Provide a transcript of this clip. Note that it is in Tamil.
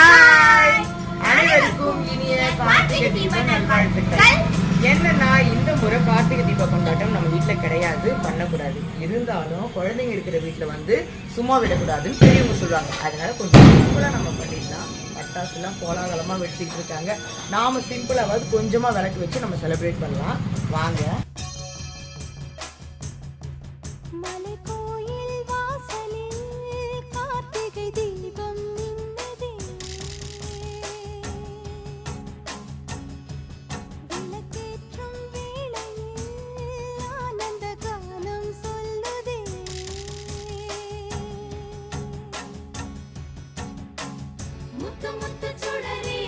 ஹாய் அனைவருக்கும் இனிய கார்த்திகை தீப நல்வாழ்த்துக்கள். என்னன்னா இந்த முறை கார்த்திகை தீப கொண்டாட்டம் நம்ம வீட்ல கிடையாது பண்ணக்கூடாது. இருந்தாலும் குழந்தைங்க இருக்கிற வீட்ல வந்து சும்மா விடக்கூடாதுன்னு பெரியவங்க சொல்றாங்க அதனால கொஞ்சம் சிம்பிளா நம்ம பண்ணிடலாம். பட்டாசுலாம் கோலாகலமா வெடிச்சிட்டு இருக்காங்க. நாம சிம்பிளாவது கொஞ்சமா விளக்கு வச்சு நம்ம செலிப்ரேட் பண்ணலாம். வாங்க. மலைக்கோயில் ముత్తు ముత్తు చూడరే.